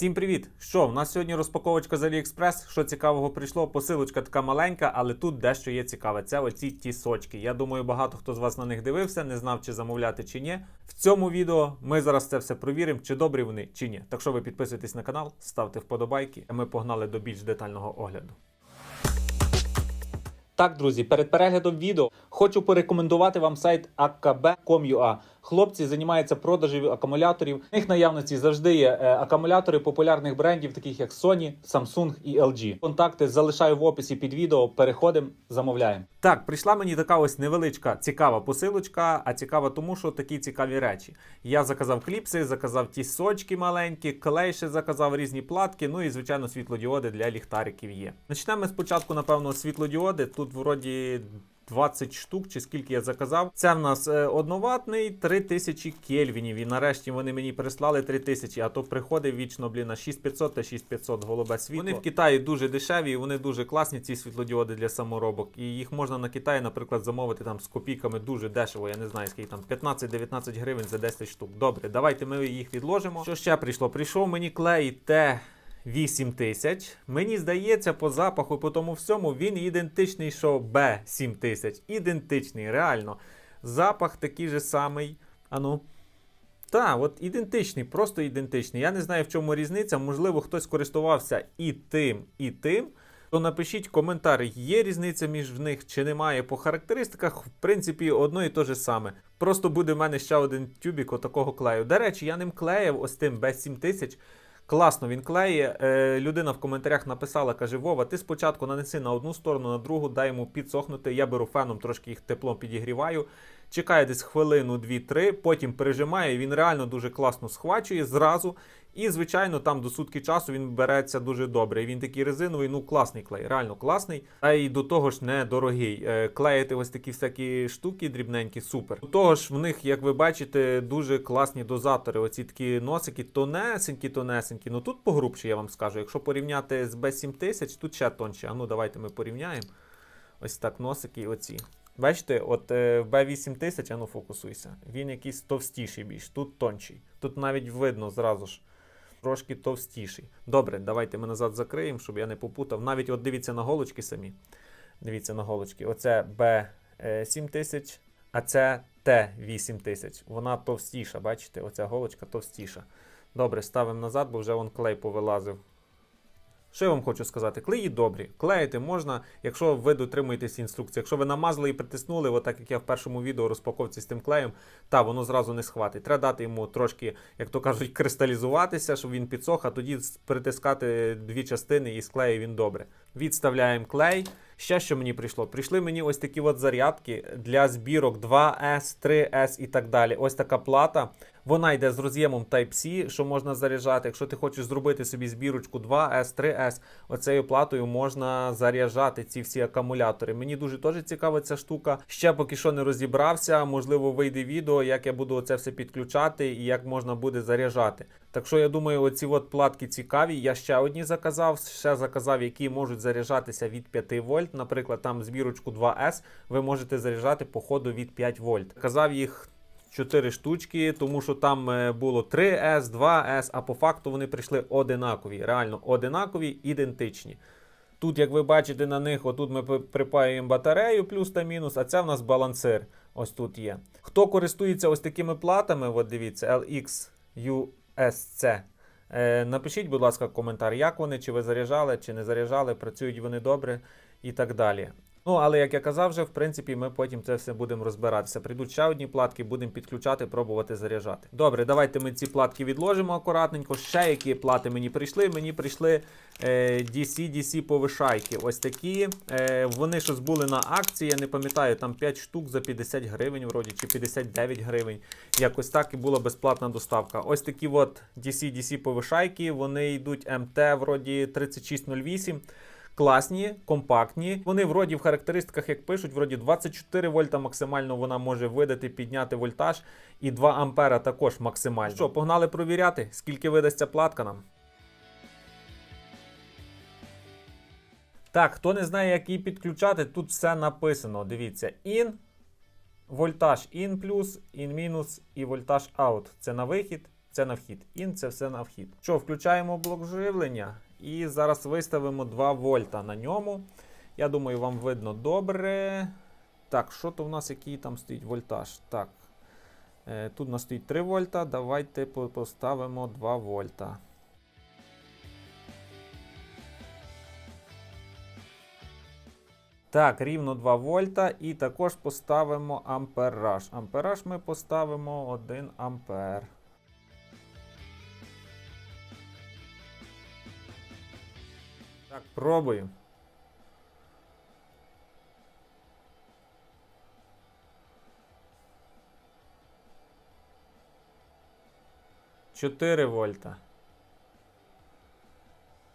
Всім привіт! Що, в нас сьогодні розпаковочка з AliExpress. Що цікавого прийшло? Посилочка така маленька, але тут дещо є цікаве. Це оці тісочки. Я думаю, багато хто з вас на них дивився, не знав, чи замовляти, чи ні. В цьому відео ми зараз це все провіримо, чи добрі вони, чи ні. Так що ви підписуйтесь на канал, ставте вподобайки, а ми погнали до більш детального огляду. Так, друзі, перед переглядом відео хочу порекомендувати вам сайт akb.com.ua. Хлопці займаються продажем акумуляторів. В них наявності завжди є е, акумулятори популярних брендів, таких як Sony, Samsung і LG. Контакти залишаю в описі під відео. Переходимо, замовляємо. Так, прийшла мені така ось невеличка цікава посилочка, а цікава тому, що такі цікаві речі. Я заказав кліпси, заказав ті сочки маленькі, клей заказав різні платки. Ну і звичайно світлодіоди для ліхтариків є. Почнемо спочатку, напевно, світлодіоди. Тут вроді 20 штук, чи скільки я заказав. Це в нас е, одноватний 3000 кельвінів. І нарешті вони мені прислали 3000, а то приходить вічно, блін, на 6500 та 6500 голубе світло. Вони в Китаї дуже дешеві, і вони дуже класні, ці світлодіоди для саморобок. І їх можна на Китаї, наприклад, замовити там з копійками дуже дешево. Я не знаю, скільки там 15-19 гривень за 10 штук. Добре, давайте ми їх відложимо. Що ще прийшло? Прийшов мені клей Т. 8 тисяч. Мені здається, по запаху по тому всьому він ідентичний, що Б 7000. Ідентичний, реально. Запах такий же самий. Ану. Так, от ідентичний, просто ідентичний. Я не знаю, в чому різниця. Можливо, хтось користувався і тим, і тим. То напишіть коментар, є різниця між них чи немає. По характеристиках, в принципі, одно і те же саме. Просто буде в мене ще один тюбік отакого клею. До речі, я ним клеїв ось тим B7000. Класно він клеє. Е, людина в коментарях написала, каже: Вова, ти спочатку нанеси на одну сторону, на другу, дай йому підсохнути. Я беру феном, трошки їх теплом підігріваю. Чекає десь хвилину, дві-три, потім пережимає. Він реально дуже класно схвачує зразу. І, звичайно, там до сутки часу він береться дуже добре. Він такий резиновий, ну класний клей, реально класний. А й до того ж недорогий. Е, Клеїти ось такі всякі штуки дрібненькі, супер. До того ж, в них, як ви бачите, дуже класні дозатори. Оці такі носики, тонесенькі, тонесенькі. Ну тут погрубші, я вам скажу. Якщо порівняти з B7000, тут ще тонші. А ну давайте ми порівняємо. Ось так носики оці. Бачите, от е, в B8000, а ну фокусуйся, він якийсь товстіший більш, тут тонший. Тут навіть видно зразу ж трошки товстіший. Добре, давайте ми назад закриємо, щоб я не попутав. Навіть от дивіться на голочки самі. Дивіться на голочки. Оце B7000, а це T8000. Вона товстіша, бачите? Оця голочка товстіша. Добре, ставимо назад, бо вже вон клей повилазив. Що я вам хочу сказати? Клеї добрі. Клеїти можна, якщо ви дотримуєтесь інструкції. Якщо ви намазали і притиснули, отак як я в першому відео розпаковці з тим клеєм, та воно зразу не схватить. Треба дати йому трошки, як то кажуть, кристалізуватися, щоб він підсох, а тоді притискати дві частини і склеє він добре. Відставляємо клей. Ще що мені прийшло? Прийшли мені ось такі от зарядки для збірок 2S, 3S і так далі. Ось така плата. Вона йде з роз'ємом Type-C, що можна заряджати. Якщо ти хочеш зробити собі збірочку 2S, 3S, оцею платою можна заряджати ці всі акумулятори. Мені дуже теж цікава ця штука. Ще поки що не розібрався. Можливо, вийде відео, як я буду це все підключати і як можна буде заряджати. Так що я думаю, оці от платки цікаві. Я ще одні заказав, ще заказав, які можуть заряджатися від 5 вольт. Наприклад, там збірочку 2S ви можете заряджати по ходу від 5 вольт. Казав їх. 4 штучки, тому що там е, було 3S, 2S, а по факту вони прийшли одинакові. Реально одинакові, ідентичні. Тут, як ви бачите, на них отут ми припаюємо батарею плюс та мінус, а це в нас балансир. Ось тут є. Хто користується ось такими платами, от дивіться, LX USC. Е, напишіть, будь ласка, коментар, як вони, чи ви заряджали, чи не заряджали, працюють вони добре і так далі. Ну, але як я казав, вже в принципі, ми потім це все будемо розбиратися. Прийдуть ще одні платки, будемо підключати, пробувати заряджати. Добре, давайте ми ці платки відложимо акуратненько. Ще які плати мені прийшли. Мені прийшли е, DC DC повишайки. Ось такі. Е, вони щось були на акції, я не пам'ятаю, там 5 штук за 50 гривень, вроді, чи 59 гривень. Якось так і була безплатна доставка. Ось такі от DC DC повишайки. Вони йдуть МТ, вроді 3608. Класні, компактні. Вони вроді в характеристиках, як пишуть, вроді 24 вольта максимально вона може видати, підняти вольтаж, і 2 ампера також максимально. Що, погнали провіряти, скільки видасть ця платка нам. Так, хто не знає, як її підключати, тут все написано. Дивіться, in, вольтаж in плюс, in мінус і вольтаж out. Це на вихід це на вхід. Ін це все на вхід. Що, включаємо блок живлення і зараз виставимо 2 вольта на ньому. Я думаю, вам видно добре. Так, що то в нас, який там стоїть вольтаж? Так. Е, тут у нас стоїть 3 вольта. Давайте поставимо 2 вольта. Так, рівно 2 вольта. І також поставимо ампераж. Ампераж ми поставимо 1 ампер. Так, пробую. Чотири вольта.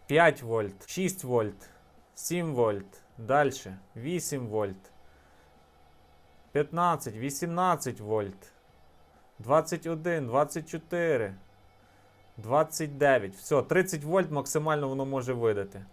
5 вольт, 6 вольт, 7 вольт, дальше. 8 вольт, 15, 18 вольт, 21, 24, 29. Все, 30 вольт максимально воно може видати.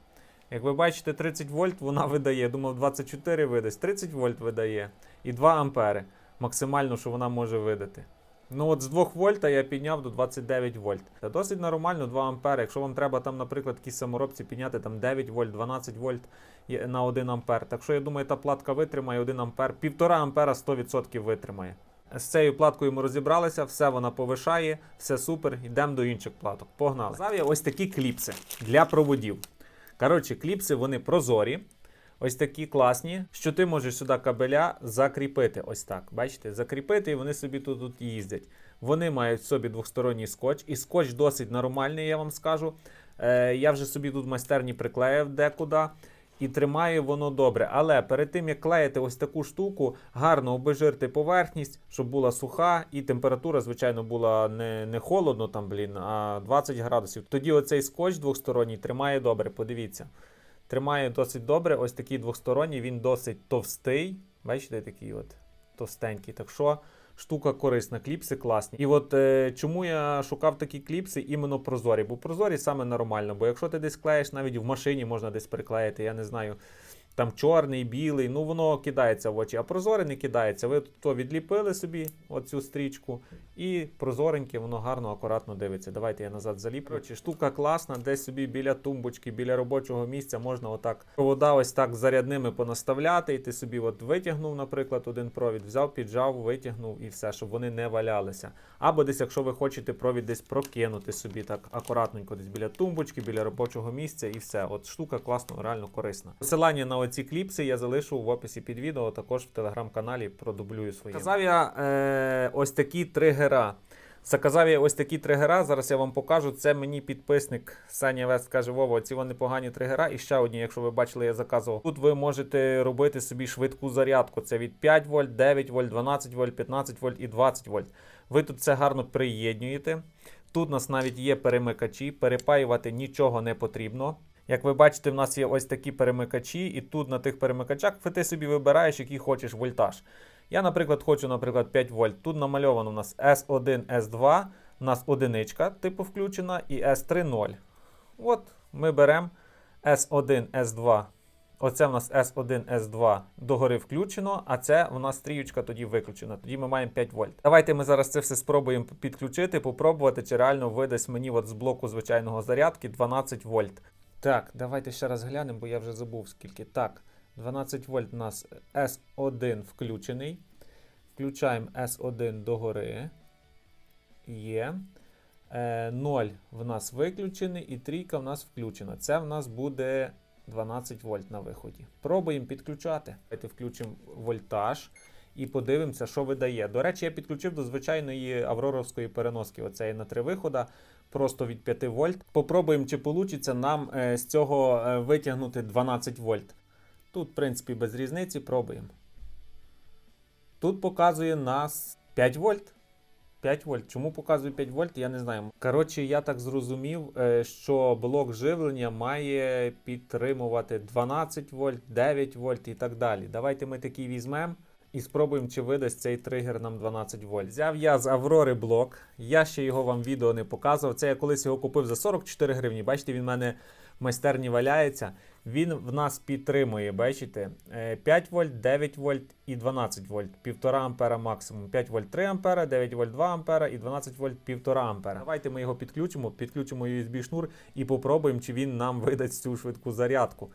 Як ви бачите, 30 вольт вона видає. Думав, 24 видасть. 30 вольт видає. І 2 ампери. Максимально, що вона може видати. Ну от з 2 вольта я підняв до 29 вольт. Це досить нормально 2 ампери. Якщо вам треба там, наприклад, якісь саморобці підняти там 9 вольт, 12 вольт на 1 ампер. Так що я думаю, та платка витримає 1 ампер. 1,5 ампера 100% витримає. З цією платкою ми розібралися, все вона повишає, все супер. Йдемо до інших платок. Погнали. Казав я ось такі кліпси для проводів. Коротше, кліпси вони прозорі. Ось такі класні, що ти можеш сюди кабеля закріпити. Ось так. Бачите, закріпити, і вони собі тут, тут їздять. Вони мають собі двосторонній скотч, і скотч досить нормальний, я вам скажу. Е, я вже собі тут майстерні приклеїв декуди. І тримає воно добре. Але перед тим як клеїти ось таку штуку, гарно обезжирити поверхність, щоб була суха, і температура, звичайно, була не, не холодно, там, блін, а 20 градусів. Тоді оцей скотч двосторонній тримає добре. Подивіться. Тримає досить добре. Ось такий двосторонній, він досить товстий. Бачите, такий от товстенький. Так що штука корисна, кліпси класні. І от е, чому я шукав такі кліпси іменно прозорі? Бо прозорі саме нормально. Бо якщо ти десь клеїш, навіть в машині можна десь приклеїти, я не знаю. Там чорний, білий, ну воно кидається в очі, а прозоре не кидається. Ви то відліпили собі оцю стрічку, і прозореньке, воно гарно, акуратно дивиться. Давайте я назад заліплю. Чи штука класна, десь собі біля тумбочки, біля робочого місця можна отак провода ось так зарядними понаставляти. І ти собі от витягнув, наприклад, один провід, взяв, піджав, витягнув і все, щоб вони не валялися. Або десь, якщо ви хочете провід десь прокинути собі так акуратненько, десь біля тумбочки, біля робочого місця, і все. От штука класно, реально корисна. Посилання на оці кліпси я залишу в описі під відео, також в телеграм-каналі продублюю своє. Казав я е, ось такі тригера. Заказав я ось такі тригера. Зараз я вам покажу. Це мені підписник Саня Вест каже: Вова, ці вони погані тригера. І ще одні, якщо ви бачили, я заказував. Тут ви можете робити собі швидку зарядку. Це від 5 вольт, 9 вольт, 12 вольт, 15 вольт і 20 вольт. Ви тут це гарно приєднуєте. Тут у нас навіть є перемикачі, перепаювати нічого не потрібно. Як ви бачите, в нас є ось такі перемикачі, і тут на тих перемикачах ти собі вибираєш, який хочеш вольтаж. Я, наприклад, хочу, наприклад, 5 вольт. Тут намальовано у нас S1, S2, у нас одиничка, типу включена, і S3 0. От ми беремо S1, S2. Оце в нас S1, S2 догори включено, а це у нас стрічка тоді виключена. Тоді ми маємо 5 вольт. Давайте ми зараз це все спробуємо підключити, попробувати, чи реально видасть мені от з блоку звичайного зарядки 12 вольт. Так, давайте ще раз глянемо, бо я вже забув скільки. Так, 12 вольт у нас S1 включений. Включаємо S1 догори. Є. Е, 0 в нас виключений і трійка в нас включена. Це в нас буде 12 вольт на виході. Пробуємо підключати. Давайте включимо вольтаж і подивимося, що видає. До речі, я підключив до звичайної авроровської переноски. Оцеї на три вихода, просто від 5 вольт. Попробуємо, чи вийде нам е, з цього е, витягнути 12 вольт. Тут, в принципі, без різниці пробуємо. Тут показує нас 5 вольт. 5 вольт. Чому показує 5 вольт, я не знаю. Коротше, я так зрозумів, е, що блок живлення має підтримувати 12 вольт, 9 вольт і так далі. Давайте ми такий візьмемо і спробуємо, чи видасть цей тригер нам 12 вольт. Взяв я з Аврори блок. Я ще його вам відео не показував. Це я колись його купив за 44 гривні. Бачите, він в мене в майстерні валяється. Він в нас підтримує, бачите, е, 5 вольт, 9 вольт і 12 вольт, 1,5 ампера максимум. 5 вольт 3 ампера, 9 вольт 2 ампера і 12 вольт 1,5 ампера. Давайте ми його підключимо, підключимо USB шнур і попробуємо, чи він нам видасть цю швидку зарядку.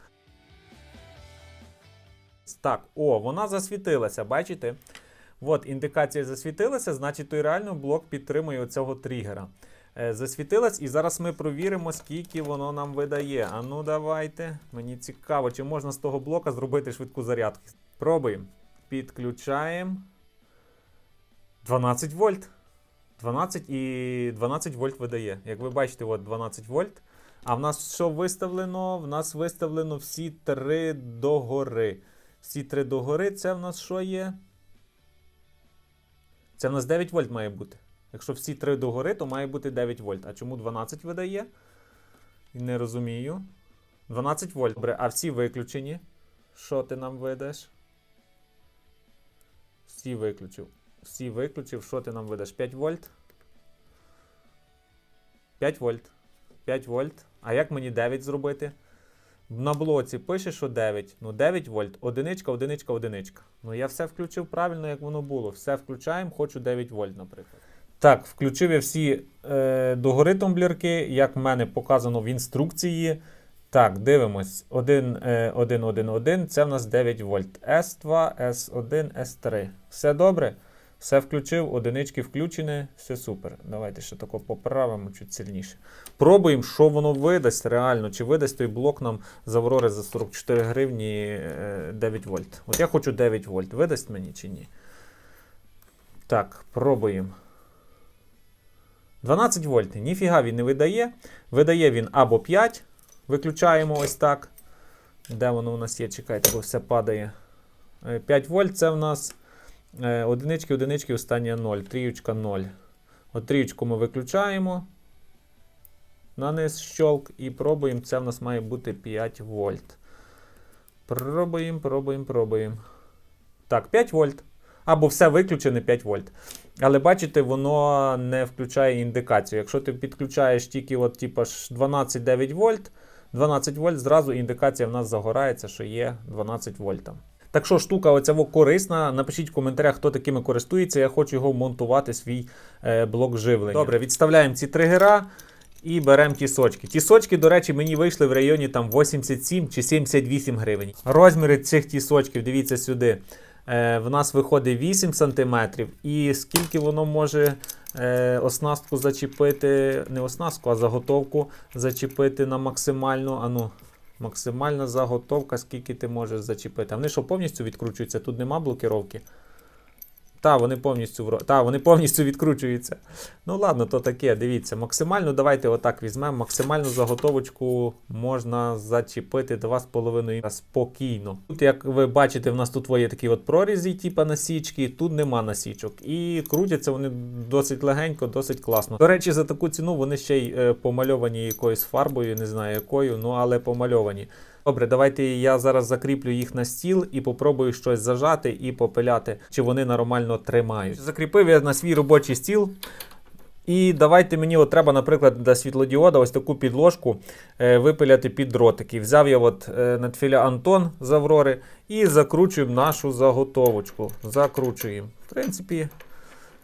Так, о, вона засвітилася, бачите? От, індикація засвітилася, значить той реально блок підтримує оцього тригера. Е, засвітилась, і зараз ми провіримо, скільки воно нам видає. А ну давайте. Мені цікаво, чи можна з того блока зробити швидку зарядку. Пробуємо. Підключаємо. 12 вольт. 12 і 12 вольт видає. Як ви бачите, от 12 вольт. А в нас що виставлено? В нас виставлено всі три догори. Всі три догори, це в нас що є? Це в нас 9 вольт має бути. Якщо всі три догори, то має бути 9 вольт. А чому 12 видає? Не розумію. 12 вольт. Добре, а всі виключені. Що ти нам видаш? Всі виключив. Всі виключив. Що ти нам видаш? 5 вольт? 5 вольт. 5 вольт. А як мені 9 зробити? На блоці пише, що 9. Ну 9 вольт. Одиничка, одиничка, одиничка. Ну я все включив правильно, як воно було. Все включаємо, хочу 9 вольт, наприклад. Так, включив я всі е, догори тумблірки, як в мене показано в інструкції. Так, дивимось. 1, е, 1, 1, 1. Це в нас 9 вольт. S2, S1, S3. Все добре? Все включив, одинички включені, все супер. Давайте ще тако поправимо чуть сильніше. Пробуємо, що воно видасть реально. Чи видасть той блок нам з Аврори за 44 гривні е, 9 вольт. От я хочу 9 вольт. Видасть мені чи ні? Так, пробуємо. 12 вольт. Ніфіга він не видає. Видає він або 5. Виключаємо ось так. Де воно у нас є? Чекайте, бо все падає. Е, 5 вольт це в нас е, одинички, одинички, остання 0. Тріючка 0. От тріючку ми виключаємо. На низ щолк і пробуємо. Це в нас має бути 5 вольт. Пробуємо, пробуємо, пробуємо. Так, 5 вольт. Або все виключене 5 вольт. Але бачите, воно не включає індикацію. Якщо ти підключаєш тільки от, типу, ж 12,9 вольт, 12 вольт, зразу індикація в нас загорається, що є 12 вольт. Так що штука оця корисна. Напишіть в коментарях, хто такими користується. Я хочу його вмонтувати свій е, блок живлення. Добре, відставляємо ці тригера. І беремо тісочки. Тісочки, до речі, мені вийшли в районі там 87 чи 78 гривень. Розміри цих тісочків, дивіться сюди. Е, в нас виходить 8 см. І скільки воно може е, оснастку зачепити, не оснастку, а заготовку зачепити на максимальну. Ану, максимальна заготовка, скільки ти можеш зачепити. А вони що повністю відкручуються? Тут нема блокировки. Та, вони повністю вро- Та, вони повністю відкручуються. Ну ладно, то таке, дивіться. Максимально, давайте отак візьмемо. Максимальну заготовочку можна зачепити 2,5 спокійно. Тут, як ви бачите, в нас тут є такі от прорізі, типа насічки, тут нема насічок. І крутяться вони досить легенько, досить класно. До речі, за таку ціну вони ще й е, помальовані якоюсь фарбою, не знаю якою, ну але помальовані. Добре, давайте я зараз закріплю їх на стіл і попробую щось зажати і попиляти, чи вони нормально тримають. Закріпив я на свій робочий стіл. І давайте мені от треба, наприклад, для світлодіода ось таку підложку е, випиляти під дротики. Взяв я от е, надфіля Антон з Аврори і закручуємо нашу заготовочку. Закручуємо. В принципі,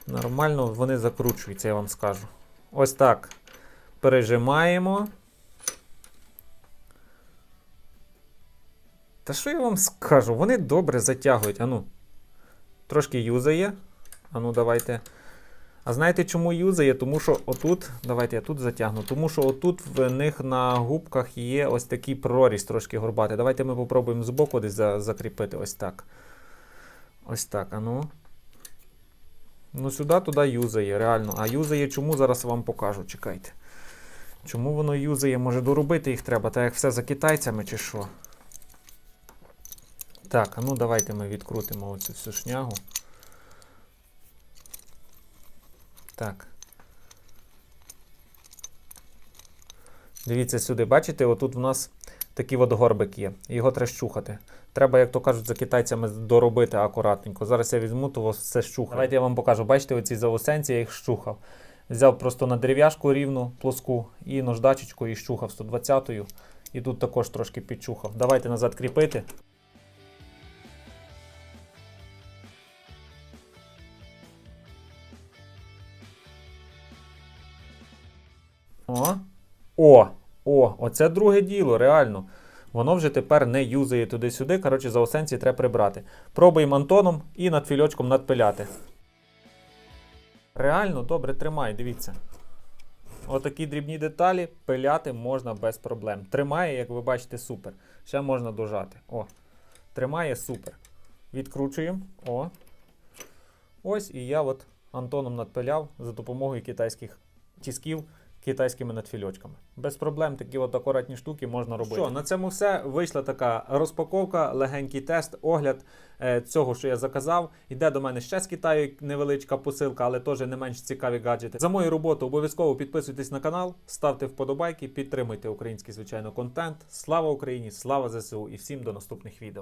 нормально вони закручуються, я вам скажу. Ось так. Пережимаємо. Та що я вам скажу? Вони добре затягують. Ану, трошки юзає. Ану, давайте. А знаєте, чому юзає? Тому що отут, давайте я тут затягну, тому що отут в них на губках є ось такий проріз трошки горбатий. Давайте ми попробуємо збоку десь за- закріпити ось так. Ось так, ану. Ну, сюди, туди юзає, реально. А юзає чому? Зараз вам покажу. Чекайте. Чому воно юзає? Може доробити їх треба, так як все за китайцями чи що? Так, а ну давайте ми відкрутимо оцю всю шнягу. Так. Дивіться сюди, бачите, отут у нас Такий от є. Його треба щухати. Треба, як то кажуть, за китайцями доробити акуратненько. Зараз я візьму, то все щухаю. Давайте я вам покажу. Бачите, оці заусенці, я їх щухав. Взяв просто на дерев'яшку рівну, плоску, і наждачечку і щухав 120-ю. І тут також трошки підчухав. Давайте назад кріпити. О. О! О! Оце друге діло, реально. Воно вже тепер не юзає туди-сюди. Коротше, заусенці треба прибрати. Пробуємо Антоном і над фільочком надпиляти. Реально добре тримає, дивіться. Отакі дрібні деталі пиляти можна без проблем. Тримає, як ви бачите, супер. Ще можна дожати. О. Тримає супер. Відкручуємо. О. Ось і я от Антоном надпиляв за допомогою китайських тісків китайськими надфільочками. Без проблем такі от акуратні штуки можна робити. Що, на цьому все. Вийшла така розпаковка, легенький тест, огляд е, цього, що я заказав. Іде до мене ще з Китаю невеличка посилка, але теж не менш цікаві гаджети. За мою роботу обов'язково підписуйтесь на канал, ставте вподобайки, підтримуйте український звичайно контент. Слава Україні! Слава ЗСУ і всім до наступних відео.